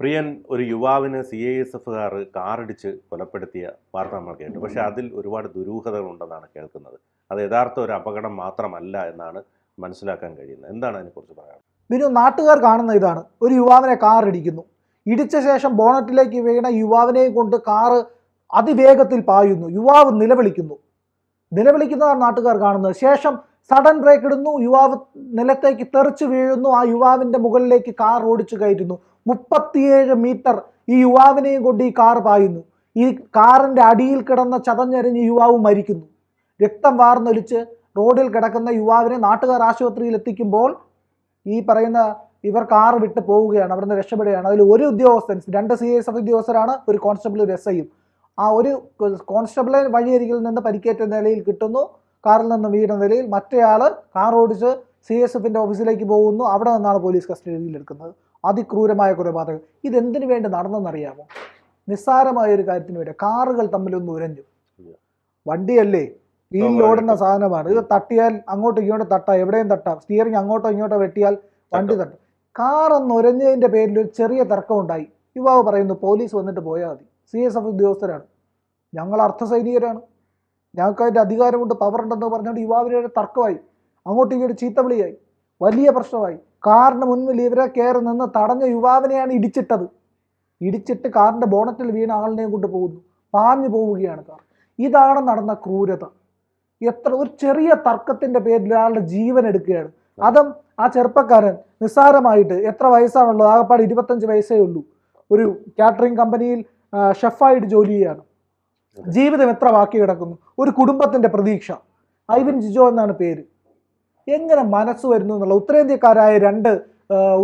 പ്രിയൻ ഒരു യുവാവിന് C I S എഫുകാർ കാറിടിച്ച് കൊലപ്പെടുത്തിയ വാർത്ത നമ്മൾ കേട്ടു പക്ഷേ അതിൽ ഒരുപാട് ദുരൂഹതകളുണ്ടെന്നാണ് കേൾക്കുന്നത്. അത് യഥാർത്ഥ ഒരു അപകടം മാത്രമല്ല എന്നാണ് മനസ്സിലാക്കാൻ കഴിയുന്നത്. എന്താണ് അതിനെക്കുറിച്ച് പറയാൻ ബിനു നാട്ടുകാർ കാണുന്ന ഇതാണ്. ഒരു യുവാവിനെ കാർ ഇടിക്കുന്നു ഇടിച്ച ശേഷം ബോണറ്റിലേക്ക് വീണ യുവാവിനെയും കൊണ്ട് കാറ് അതിവേഗത്തിൽ പായുന്നു. യുവാവ് നിലവിളിക്കുന്നു. നിലവിളിക്കുന്നതാണ് നാട്ടുകാർ കാണുന്നത്. ശേഷം സഡൻ ബ്രേക്ക് ഇടുന്നു. യുവാവ് നിലത്തേക്ക് തെറിച്ച് വീഴുന്നു. ആ യുവാവിന്റെ മുകളിലേക്ക് കാർ ഓടിച്ചു കയറ്റുന്നു. മുപ്പത്തിയേഴ് മീറ്റർ ഈ യുവാവിനെയും കൊണ്ട് ഈ കാർ പായുന്നു. ഈ കാറിന്റെ അടിയിൽ കിടന്ന ചതഞ്ഞെറിഞ്ഞ് യുവാവ് മരിക്കുന്നു. രക്തം വാർന്നൊലിച്ച് റോഡിൽ കിടക്കുന്ന യുവാവിനെ നാട്ടുകാർ ആശുപത്രിയിൽ എത്തിക്കുമ്പോൾ ഈ പറയുന്ന ഇവർ കാർ വിട്ട് പോവുകയാണ് അവിടുന്ന് രക്ഷപ്പെടുകയാണ്. അതിൽ ഒരു ഉദ്യോഗസ്ഥൻ രണ്ട് സി എസ് എഫ് ഉദ്യോഗസ്ഥരാണ് ഒരു കോൺസ്റ്റബിൾ ഒരു എസ് ഐയും ആ ഒരു കോൺസ്റ്റബിളെ വഴിയരികിൽ നിന്ന് പരിക്കേറ്റ നിലയിൽ കിട്ടുന്നു. കാറിൽ നിന്ന് വീണ നിലയിൽ മറ്റേയാൾ കാർ ഓടിച്ച് സി എസ് എഫിന്റെ ഓഫീസിലേക്ക് പോകുന്നു. അവിടെ നിന്നാണ് പോലീസ് കസ്റ്റഡിയിൽ എടുക്കുന്നത്. അതിക്രൂരമായ കൊലപാതകം ഇതെന്തിനു വേണ്ടി നടന്നെന്നറിയാമോ? നിസ്സാരമായ ഒരു കാര്യത്തിന് വേണ്ടി. കാറുകൾ തമ്മിലൊന്ന് ഉരഞ്ഞു. വണ്ടിയല്ലേ? വീലിൽ ഓടുന്ന സാധനമാണ്. ഇത് തട്ടിയാൽ അങ്ങോട്ടും ഇങ്ങോട്ടും തട്ടാം. എവിടെയും തട്ടാം. സ്റ്റിയറിംഗ് അങ്ങോട്ടോ ഇങ്ങോട്ടോ വെട്ടിയാൽ വണ്ടി തട്ടും. കാറൊന്ന് ഉരഞ്ഞതിന്റെ ഉരഞ്ഞതിന്റെ പേരിൽ ഒരു ചെറിയ തർക്കം ഉണ്ടായി യുവാവ് പറയുന്നു പോലീസ് വന്നിട്ട് പോയാൽ മതി. സി എസ് എഫ് ഉദ്യോഗസ്ഥരാണ്. ഞങ്ങൾ അർദ്ധ സൈനികരാണ് ഞങ്ങൾക്ക് അതിന്റെ അധികാരമുണ്ട്. പവർ ഉണ്ടെന്ന് പറഞ്ഞുകൊണ്ട് യുവാവിനൊരു തർക്കമായി. അങ്ങോട്ടും ചീത്ത ചീത്തവിളിയായി വലിയ പ്രശ്നമായി. കാറിന് മുന്നിൽ ഇവരെ കയറി നിന്ന് തടഞ്ഞ യുവാവിനെയാണ് ഇടിച്ചിട്ടത്. ഇടിച്ചിട്ട് കാറിന്റെ ബോണറ്റിൽ വീണ ആളിനെയും കൊണ്ട് പോകുന്നു. പാഞ്ഞു പോവുകയാണ് കാർ. ഇതാണ് നടന്ന ക്രൂരത. എത്ര ഒരു ചെറിയ തർക്കത്തിന്റെ പേരിൽ ഒരാളുടെ ജീവൻ എടുക്കുകയാണ്. അതും ആ ചെറുപ്പക്കാരൻ നിസ്സാരമായിട്ട് എത്ര വയസ്സാണുള്ളത്? ആകപ്പാട് ഇരുപത്തഞ്ച് വയസ്സേ ഉള്ളൂ. ഒരു കാറ്ററിംഗ് കമ്പനിയിൽ ഷെഫായിട്ട് ജോലി ചെയ്യാണ് ജീവിതം എത്ര ബാക്കി കിടക്കുന്നു ഒരു കുടുംബത്തിന്റെ പ്രതീക്ഷ. ഐവിൻ ജിജോ എന്നാണ് പേര്. എങ്ങനെ മനസ്സ് വരുന്നു എന്നുള്ള ഉത്തരേന്ത്യക്കാരായ രണ്ട്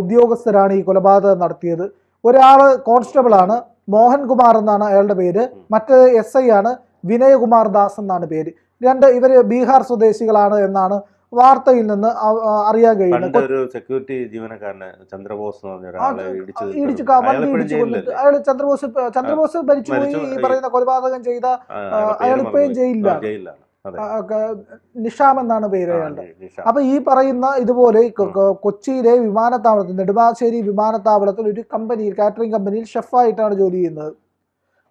ഉദ്യോഗസ്ഥരാണ് ഈ കൊലപാതകം നടത്തിയത് ഒരാൾ കോൺസ്റ്റബിൾ ആണ് മോഹൻകുമാർ എന്നാണ് അയാളുടെ പേര് മറ്റേ എസ് ഐ ആണ് വിനയകുമാർ ദാസ് എന്നാണ് പേര് രണ്ട് ഇവർ ബീഹാർ സ്വദേശികളാണ് എന്നാണ് വാർത്തയിൽ നിന്ന് അറിയാൻ കഴിയുന്നത് ഒരു സെക്യൂരിറ്റി ജീവനക്കാരനെ ചന്ദ്രബോസ് ഇടിച്ച്? അയാൾ ചന്ദ്രബോസ് ചന്ദ്രബോസ് മരിച്ചുപോയി മരിച്ചു. ഈ പറയുന്ന കൊലപാതകം ചെയ്ത അയാൾ ഇപ്പോഴും. ജയിലിലാണ്. നിഷാം എന്നാണ് പേര് അയാളുടെ അപ്പൊ ഈ പറയുന്ന ഇതുപോലെ കൊച്ചിയിലെ വിമാനത്താവളത്തിൽ നെടുമ്പാശ്ശേരി വിമാനത്താവളത്തിൽ ഒരു കമ്പനിയിൽ കാറ്ററിംഗ് കമ്പനിയിൽ ഷെഫായിട്ടാണ് ജോലി ചെയ്യുന്നത്.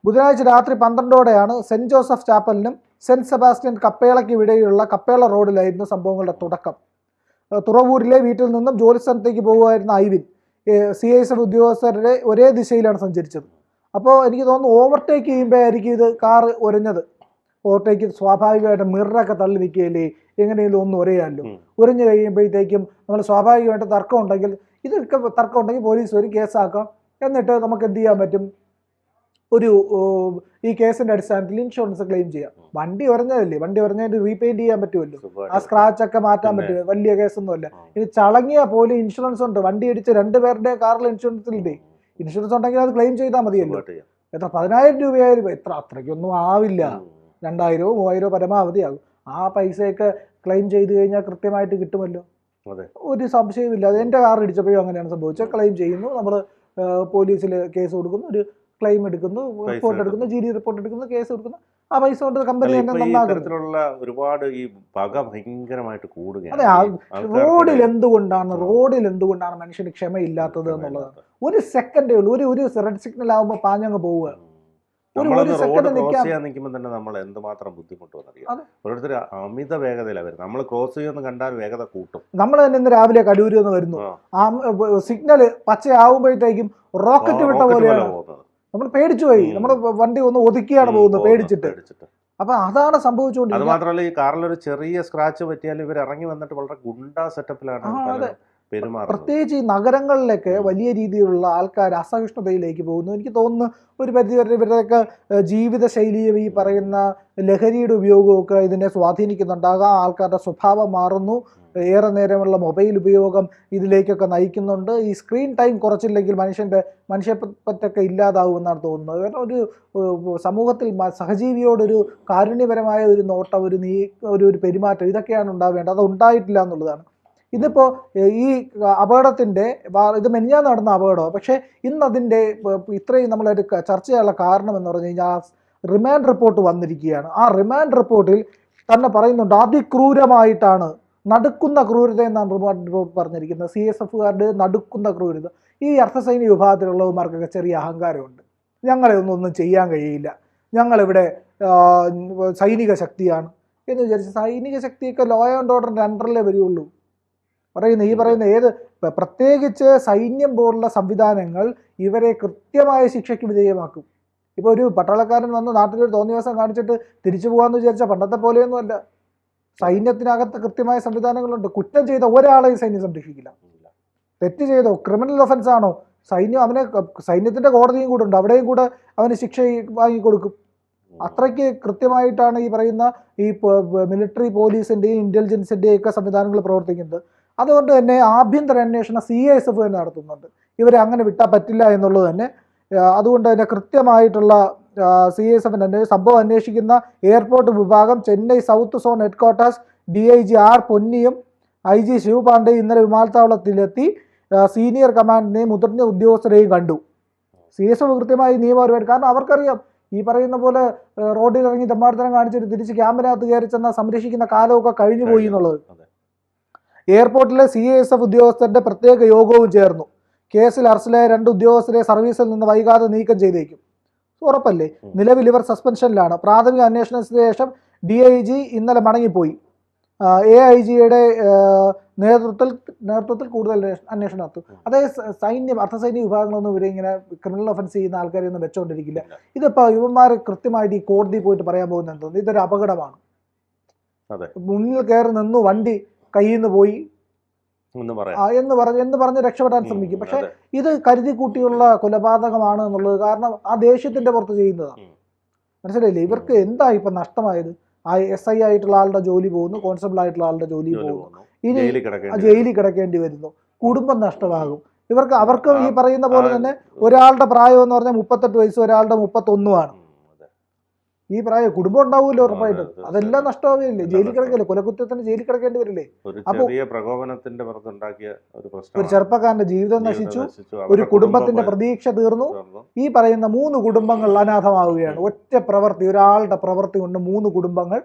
ബുധനാഴ്ച രാത്രി പന്ത്രണ്ടോടെയാണ് സെന്റ് ജോസഫ് ചാപ്പലിനും സെന്റ് സെബാസ്റ്റ്യൻ കപ്പേളയ്ക്ക് ഇവിടെയുള്ള കപ്പേള റോഡിലായിരുന്നു സംഭവങ്ങളുടെ തുടക്കം. തുറവൂരിലെ വീട്ടിൽ നിന്നും ജോലി സ്ഥലത്തേക്ക് പോകുമായിരുന്ന Aivin C I S F ഉദ്യോഗസ്ഥരുടെ ഒരേ ദിശയിലാണ് സഞ്ചരിച്ചത്. അപ്പോൾ എനിക്ക് തോന്നുന്നു ഓവർടേക്ക് ചെയ്യുമ്പോഴായിരിക്കും ഇത് കാറ് ഉരഞ്ഞത്. ഓവർടേക്ക് സ്വാഭാവികമായിട്ട് മിററൊക്കെ തള്ളി നിൽക്കുകയല്ലേ? എങ്ങനെയെങ്കിലും ഒന്ന് ഉരയാമല്ലോ ഉം. ഉരഞ്ഞു കഴിയുമ്പോഴത്തേക്കും നമ്മൾ സ്വാഭാവികമായിട്ട് തർക്കം ഉണ്ടെങ്കിൽ ഇതൊക്കെ തർക്കം ഉണ്ടെങ്കിൽ പോലീസ് ഒരു കേസാക്കാം. എന്നിട്ട് നമുക്ക് എന്ത് ചെയ്യാൻ പറ്റും? ഒരു ഈ കേസിന്റെ അടിസ്ഥാനത്തിൽ ഇൻഷുറൻസ് ക്ലെയിം ചെയ്യാം. വണ്ടി ഉറഞ്ഞതല്ലേ വണ്ടി ഉറഞ്ഞതിന് റീപെയിന്റ് ചെയ്യാൻ പറ്റുമല്ലോ? ആ. സ്ക്രാച്ച് ഒക്കെ മാറ്റാൻ. പറ്റും വലിയ കേസൊന്നുമല്ല. ഇനി ചളങ്ങിയ പോലും ഇൻഷുറൻസ് ഉണ്ട്. വണ്ടി ഇടിച്ച് രണ്ടുപേരുടെ കാറിൽ ഇൻഷുറൻസ് ഇല്ലേ? ഇൻഷുറൻസ് ഉണ്ടെങ്കിൽ അത് ക്ലെയിം ചെയ്താൽ മതിയല്ലോ. എത്ര പതിനായിരം രൂപയായാലും എത്ര അത്രയ്ക്കൊന്നും ആവില്ല. രണ്ടായിരമോ മൂവായിരമോ പരമാവധി ആകും ആ പൈസയൊക്കെ ക്ലെയിം ചെയ്ത് കഴിഞ്ഞാൽ കൃത്യമായിട്ട് കിട്ടുമല്ലോ? അതെ. ഒരു സംശയമില്ല അത് എന്റെ കാർ ഇടിച്ചപ്പോഴും അങ്ങനെയാണ് സംഭവിച്ചത്. ക്ലെയിം ചെയ്യുന്നു. നമ്മൾ പോലീസിൽ കേസ് കൊടുക്കുന്നു. ഒരു ക്ലെയിം എടുക്കുന്നു. റിപ്പോർട്ട് എടുക്കുന്നു. ജി ഡി റിപ്പോർട്ട് എടുക്കുന്നു. കേസ് കൊടുക്കുന്നു. ആ പൈസ കൊണ്ട് കമ്പനി തന്നെ തരത്തിലുള്ള ഒരുപാട് ഈ പക ഭയങ്കരമായിട്ട് കൂടുകയാണ്. അതെ, റോഡിൽ എന്തുകൊണ്ടാണ്? റോഡിൽ എന്തുകൊണ്ടാണ് മനുഷ്യന് ക്ഷമയില്ലാത്തത് എന്നുള്ളതാണ് ഒരു സെക്കൻഡേ ഉള്ളൂ. ഒരു ഒരു റെഡ് സിഗ്നൽ ആകുമ്പോൾ പാഞ്ഞങ്ങ് പോവുക. നമ്മളൊന്ന് റോഡ് ക്രോസ് ചെയ്യാൻ നിൽക്കുമ്പോൾ തന്നെ നമ്മൾ എന്തുമാത്രം ബുദ്ധിമുട്ടുമെന്നറിയാം അതെ. ഓരോരുത്തർ അമിത വേഗതയിലാണ് വരുന്നത്. നമ്മൾ ക്രോസ് ചെയ്യുമെന്ന് കണ്ടാൽ വേഗത കൂട്ടും. നമ്മൾ തന്നെ ഇന്ന് രാവിലെ കടൂരിൽ നിന്ന് വരുന്നു. സിഗ്നൽ പച്ചയാവുമ്പോഴത്തേക്കും റോക്കറ്റ് വിട്ട പോലെയാണ്. നമ്മൾ പേടിച്ചു പോയി. നമ്മുടെ നമ്മൾ വണ്ടി ഒന്ന് ഒതുക്കിയാണ് പോകുന്നത് പേടിച്ചിട്ട്. അപ്പൊ അതാണ് അത് സംഭവിച്ചുകൊണ്ടിരിക്കുന്നത്. മാത്രമല്ല ഈ ഒരു ചെറിയ സ്ക്രാച്ച് പറ്റിയാൽ ഇവർ ഇറങ്ങി വന്നിട്ട് വളരെ ഗുണ്ട സെറ്റപ്പിലാണ് പ്രത്യേകിച്ച് ഈ നഗരങ്ങളിലൊക്കെ വലിയ രീതിയിലുള്ള ആൾക്കാർ അസഹിഷ്ണുതയിലേക്ക് പോകുന്നു. എനിക്ക് തോന്നുന്നു ഒരു പരിധി വരെ ഇവരുടെയൊക്കെ ജീവിതശൈലിയും ജീവിത ശൈലിയും ഈ പറയുന്ന ലഹരിയുടെ ഉപയോഗമൊക്കെ ഇതിനെ സ്വാധീനിക്കുന്നുണ്ടാകാം ആൾക്കാരുടെ സ്വഭാവം മാറുന്നു. ഏറെ നേരമുള്ള മൊബൈൽ ഉപയോഗം ഇതിലേക്കൊക്കെ നയിക്കുന്നുണ്ട്. ഈ സ്ക്രീൻ ടൈം കുറച്ചില്ലെങ്കിൽ മനുഷ്യന്റെ മനുഷ്യപ്പറ്റൊക്കെ ഇല്ലാതാവുമെന്നാണ് തോന്നുന്നത്. കാരണം ഒരു സമൂഹത്തിൽ സഹജീവിയോടൊരു കാരുണ്യപരമായ ഒരു നോട്ടം ഒരു നീ ഒരു ഒരു പെരുമാറ്റം ഇതൊക്കെയാണ് ഉണ്ടാവേണ്ടത്. അത് ഉണ്ടായിട്ടില്ല എന്നുള്ളതാണ്. ഇതിപ്പോൾ ഈ അപകടത്തിന്റെ ഇത് മെനിഞ്ഞാൽ നടന്ന അപകടമോ? പക്ഷേ ഇന്ന് അതിന്റെ ഇത്രയും നമ്മളൊരു ചർച്ച ചെയ്യാനുള്ള കാരണം എന്ന് പറഞ്ഞു കഴിഞ്ഞാൽ റിമാൻഡ് റിപ്പോർട്ട് വന്നിരിക്കുകയാണ്. ആ റിമാൻഡ് റിപ്പോർട്ടിൽ തന്നെ പറയുന്നുണ്ട് അതിക്രൂരമായിട്ടാണ് നടുക്കുന്ന ക്രൂരത എന്നാണ് റിമാൻഡ് റിപ്പോർട്ട് പറഞ്ഞിരിക്കുന്നത്. സി എസ് എഫുകാരുടെ നടുക്കുന്ന ക്രൂരത. ഈ അർദ്ധസൈനിക വിഭാഗത്തിലുള്ളവർക്കൊക്കെ ചെറിയ അഹങ്കാരമുണ്ട്. ഞങ്ങളെ ഒന്നും ഒന്നും ചെയ്യാൻ കഴിയില്ല. ഞങ്ങളിവിടെ സൈനിക ശക്തിയാണ്. എന്ന് വിചാരിച്ച് സൈനിക ശക്തിയൊക്കെ ലോ ആൻഡ് ഓർഡറിന്റെ അണ്ടറിലേ വരികയുള്ളൂ പറയുന്ന ഈ പറയുന്ന ഏത് പ്ര- പ്രത്യേകിച്ച് സൈന്യം പോലുള്ള സംവിധാനങ്ങൾ ഇവരെ കൃത്യമായ ശിക്ഷയ്ക്ക് വിധേയമാക്കും. ഇപ്പോൾ ഒരു പട്ടാളക്കാരൻ വന്ന് നാട്ടിലൊരു തോന്നിവാസം കാണിച്ചിട്ട് തിരിച്ചു പോകാമെന്ന് വിചാരിച്ചാൽ പണ്ടത്തെ പോലെയൊന്നും അല്ല. സൈന്യത്തിനകത്ത് കൃത്യമായ സംവിധാനങ്ങളുണ്ട്. കുറ്റം ചെയ്ത ഒരാളെയും സൈന്യം സംരക്ഷിക്കില്ല. തെറ്റ് ചെയ്തോ ക്രിമിനൽ ഒഫൻസ് ആണോ സൈന്യം അവനെ സൈന്യത്തിന്റെ കോടതിയും കൂടെ ഉണ്ട്. അവിടെയും കൂടെ അവന് ശിക്ഷ വാങ്ങിക്കൊടുക്കും അത്രയ്ക്ക് കൃത്യമായിട്ടാണ് ഈ പറയുന്ന ഈ മിലിറ്ററി പോലീസിന്റെയും ഇന്റലിജൻസിന്റെയും ഒക്കെ സംവിധാനങ്ങൾ പ്രവർത്തിക്കുന്നത്. അതുകൊണ്ട് തന്നെ ആഭ്യന്തര അന്വേഷണം സി എസ് എഫ് തന്നെ നടത്തുന്നുണ്ട്. ഇവരെ അങ്ങനെ വിട്ടാൽ പറ്റില്ല എന്നുള്ളത് തന്നെ അതുകൊണ്ട് തന്നെ കൃത്യമായിട്ടുള്ള സി എസ് എഫിന്റെ സംഭവം അന്വേഷിക്കുന്ന എയർപോർട്ട് വിഭാഗം Chennai south zone headquarters D I G R പൊന്നിയും I G Shivapande ഇന്നലെ വിമാനത്താവളത്തിലെത്തി സീനിയർ കമാൻഡിനെയും മുതിർന്ന ഉദ്യോഗസ്ഥരെയും കണ്ടു. സി എസ് എഫ് കൃത്യമായി നിയമപരമായിട്ട് കാരണം അവർക്കറിയാം ഈ പറയുന്ന പോലെ റോഡിൽ ഇറങ്ങി തെമ്മാടിത്തരം കാണിച്ചിട്ട് തിരിച്ച് ക്യാമ്പിനകത്ത് കയറി ചെന്നാൽ സംരക്ഷിക്കുന്ന കാലമൊക്കെ കഴിഞ്ഞു. പോയി എന്നുള്ളത്. എയർപോർട്ടിലെ സി എസ് എഫ് ഉദ്യോഗസ്ഥരുടെ പ്രത്യേക യോഗവും ചേർന്നു. കേസിൽ അറസ്റ്റിലായ രണ്ട് ഉദ്യോഗസ്ഥരെ സർവീസിൽ നിന്ന് വൈകാതെ നീക്കം ചെയ്തേക്കും. ഉറപ്പല്ലേ. നിലവിൽ ഇവർ സസ്പെൻഷനിലാണ്. പ്രാഥമിക അന്വേഷണത്തിന് ശേഷം ഡി ഐ ജി ഇന്നലെ മടങ്ങിപ്പോയി. എ ഐ ജിയുടെ നേതൃത്വത്തിൽ നേതൃത്വത്തിൽ കൂടുതൽ അന്വേഷ- അന്വേഷണം നടത്തും അതായത് സൈന്യം അർദ്ധസൈനിക വിഭാഗങ്ങളൊന്നും ഇവരെ ഇങ്ങനെ ക്രിമിനൽ ഒഫൻസ് ചെയ്യുന്ന ആൾക്കാരെ ഒന്നും വെച്ചോണ്ടിരിക്കില്ല. ഇല്ല. ഇതിപ്പോൾ യുവന്മാർ കൃത്യമായിട്ട് ഈ കോടതി പോയിട്ട് പറയാൻ പോകുന്നത് എന്തോന്നു ഇതൊരു അപകടമാണ്. മുന്നിൽ കയറി നിന്നു വണ്ടി കയ്യിൽ നിന്ന് പോയി എന്ന് പറഞ്ഞ് എന്ന് പറഞ്ഞ് രക്ഷപ്പെടാൻ ശ്രമിക്കും. പക്ഷെ ഇത് കരുതി കൂട്ടിയുള്ള കൊലപാതകമാണ് എന്നുള്ളത് കാരണം ആ ദേഷ്യത്തിന്റെ പുറത്ത് ചെയ്യുന്നതാണ്. മനസ്സിലായില്ലേ? ഇവർക്ക് എന്താ ഇപ്പൊ നഷ്ടമായത്? ആ എസ് ഐ ആയിട്ടുള്ള ആളുടെ ജോലി പോകുന്നു കോൺസ്റ്റബിൾ ആയിട്ടുള്ള ആളുടെ ജോലി പോകുന്നു. ഇനി ജയിലിൽ കിടക്കേണ്ടി വരുന്നു. കുടുംബം നഷ്ടമാകും. ഇവർക്ക് അവർക്ക് ഈ പറയുന്ന പോലെ തന്നെ ഒരാളുടെ പ്രായം എന്ന് പറഞ്ഞാൽ മുപ്പത്തെട്ട് വയസ്സ് ഒരാളുടെ മുപ്പത്തൊന്നുമാണ്. ഈ പ്രായം കുടുംബം ഉണ്ടാവുമല്ലോ ഉറപ്പായിട്ട്. അതെല്ലാം നഷ്ടമാവില്ലേ ജയിലിൽ കിടക്കല്ലേ? കൊലകുറ്റത്തിന് ജയിലിൽ കിടക്കേണ്ടി വരില്ലേ? ചെറിയ പ്രകോപനത്തിന്റെ പുറത്തുണ്ടാക്കിയ ഒരു ഒരു ചെറുപ്പക്കാരന്റെ ജീവിതം നശിച്ചു ഒരു കുടുംബത്തിന്റെ പ്രതീക്ഷ തീർന്നു. ഈ പറയുന്ന മൂന്ന് കുടുംബങ്ങൾ അനാഥമാവുകയാണ്. ഒറ്റ പ്രവൃത്തി ഒരാളുടെ പ്രവൃത്തി കൊണ്ട് മൂന്ന് കുടുംബങ്ങൾ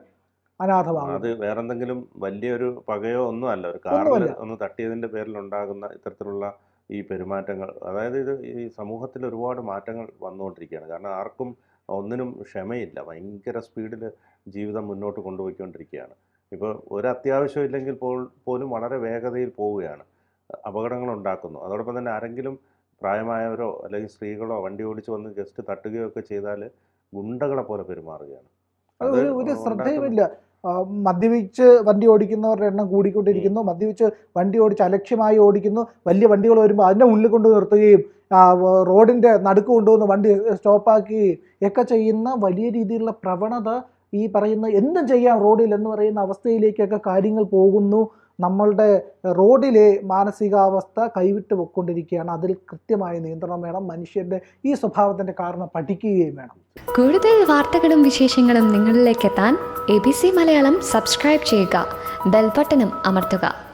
അനാഥമാകും അത് വേറെന്തെങ്കിലും വലിയൊരു പകയോ ഒന്നും അല്ല. ഒരു കാറിൽ. ഒന്ന് തട്ടിയതിന്റെ പേരിൽ ഉണ്ടാകുന്ന ഇത്തരത്തിലുള്ള ഈ പെരുമാറ്റങ്ങൾ അതായത് ഇത് ഈ സമൂഹത്തിൽ ഒരുപാട് മാറ്റങ്ങൾ വന്നുകൊണ്ടിരിക്കുകയാണ്. കാരണം ആർക്കും ഒന്നിനും ക്ഷമയില്ല. ഭയങ്കര സ്പീഡിൽ ജീവിതം മുന്നോട്ട് കൊണ്ടുപോയിക്കൊണ്ടിരിക്കുകയാണ്. ഇപ്പോൾ ഒരു അത്യാവശ്യം ഇല്ലെങ്കിൽ പോൾ പോലും വളരെ വേഗതയിൽ പോവുകയാണ്. അപകടങ്ങൾ ഉണ്ടാക്കുന്നു അതോടൊപ്പം തന്നെ ആരെങ്കിലും പ്രായമായവരോ അല്ലെങ്കിൽ സ്ത്രീകളോ വണ്ടി ഓടിച്ച് വന്ന് ജസ്റ്റ് തട്ടുകയോ ഒക്കെ ചെയ്താൽ ഗുണ്ടകളെ പോലെ പെരുമാറുകയാണ്. ഒരു ശ്രദ്ധയുമില്ല. മദ്യപിച്ച് വണ്ടി ഓടിക്കുന്നവരുടെ എണ്ണം കൂടിക്കൊണ്ടിരിക്കുന്നു. മദ്യപിച്ച് വണ്ടി ഓടിച്ച് അലക്ഷ്യമായി ഓടിക്കുന്നു. വലിയ വണ്ടികൾ വരുമ്പോൾ അതിന്റെ ഉള്ളിൽ കൊണ്ട് നിർത്തുകയും റോഡിന്റെ നടുക്ക് കൊണ്ടുവന്ന് വണ്ടി സ്റ്റോപ്പാക്കുകയും ഒക്കെ ചെയ്യുന്ന വലിയ രീതിയിലുള്ള പ്രവണത ഈ പറയുന്ന എന്തും ചെയ്യാം റോഡിൽ എന്ന് പറയുന്ന അവസ്ഥയിലേക്കൊക്കെ കാര്യങ്ങൾ പോകുന്നു. നമ്മളുടെ റോഡിലെ മാനസികാവസ്ഥ കൈവിട്ട് പോയിക്കൊണ്ടിരിക്കുകയാണ് അതിൽ കൃത്യമായ നിയന്ത്രണം വേണം. മനുഷ്യന്റെ ഈ സ്വഭാവത്തിന്റെ കാരണം പഠിക്കുകയും വേണം. കൂടുതൽ വാർത്തകളും വിശേഷങ്ങളും നിങ്ങളിലേക്ക് എത്താൻ A B C Malayalam subscribe ചെയ്യുക. ബെൽബട്ടനും അമർത്തുക.